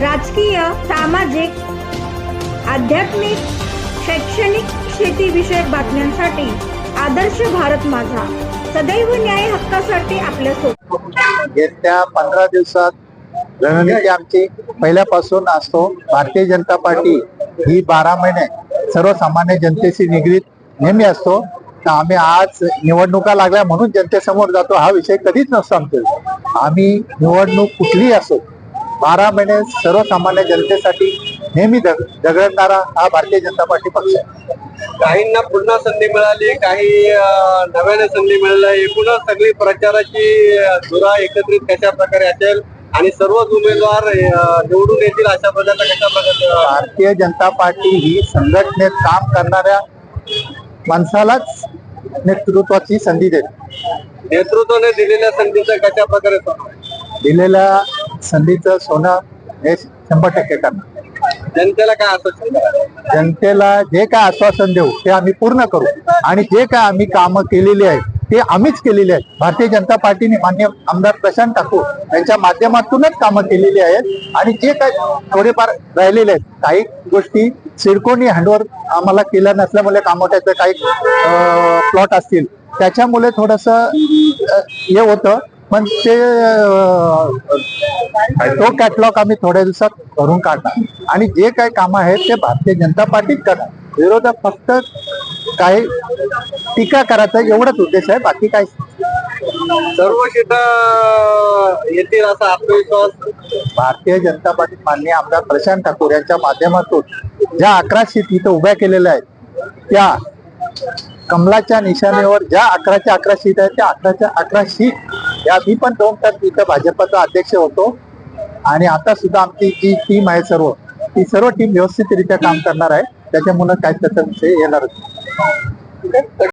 राजकीय सामाजिक आध्यात्मिक शैक्षणिक शेतीविषयक बातम्यांसाठी आदर्श भारत माझा. सदैव न्याय हक्कासाठी आपल्यासोबत येत्या पंधरा दिवसात रणनीती आमची पहिल्यापासून असतो. भारतीय जनता पार्टी ही बारा महिने सर्वसामान्य जनतेशी निगडीत नेहमी असतो. तर आम्ही आज निवडणुका लागल्या म्हणून जनतेसमोर जातो. हा विषय कधीच नसतो आमच्या आम्ही निवडणूक कुठलीही असो बारा महिने सर्वसामान्य जनतेसाठी नेहमी झग- झगडणारा हा भारतीय जनता पार्टी पक्ष आहे. काहींना पुन्हा संधी मिळाली काही नव्याने संधी मिळाली एकूणच सगळी प्रचाराची धुरा एकत्रित कशा प्रकारे असेल आणि सर्वच उमेदवार निवडून येतील अशा प्रकारचा कशा प्रकारचा भारतीय जनता पार्टी ही संघटनेत काम करणाऱ्या माणसालाच नेतृत्वाची संधी देते. नेतृत्वाने दिलेल्या संधीचा कशा प्रकारे? दिलेल्या संधीचं सोनं हे शंभर टक्के करणार. जनतेला काय आश्वासन? जनतेला जे काय आश्वासन देऊ ते आम्ही पूर्ण करू. आणि जे काय आम्ही कामं केलेली आहेत ते आम्हीच केलेली आहेत. भारतीय जनता पार्टीने मान्य आमदार प्रशांत ठाकूर यांच्या माध्यमातूनच कामं केलेली आहेत. आणि जे काय थोडेफार राहिलेले आहेत काही गोष्टी सिडकोनी हँडवर आम्हाला केल्या नसल्यामुळे कामोट्याचे काही प्लॉट असतील. त्याच्यामुळे थोडस हे होतं. पण ते तो कॅटलॉग आम्ही थोड्या दिवसात भरून काढणार. आणि जे काही कामं आहेत ते भारतीय जनता पार्टीच करणार. विरोधक फक्त काही टीका करायचा एवढाच उद्देश आहे बाकी काही सर्व येतील असा आत्मविश्वास? भारतीय जनता पार्टी माननीय आमदार प्रशांत ठाकूर यांच्या माध्यमातून ज्या अकरा सीट इथं उभ्या केलेल्या आहेत त्या कमलाच्या निशाणीवर ज्या अकराच्या अकरा सीट आहेत त्या अकराच्या अकरा सीट या मी पण दोन तास तिथं भाजपचा अध्यक्ष होतो. आणि आता सुद्धा आमची जी टीम आहे सर्व ती सर्व टीम व्यवस्थितरित्या काम करणार आहे. त्याच्यामुळे काय त्याचा विषय येणारच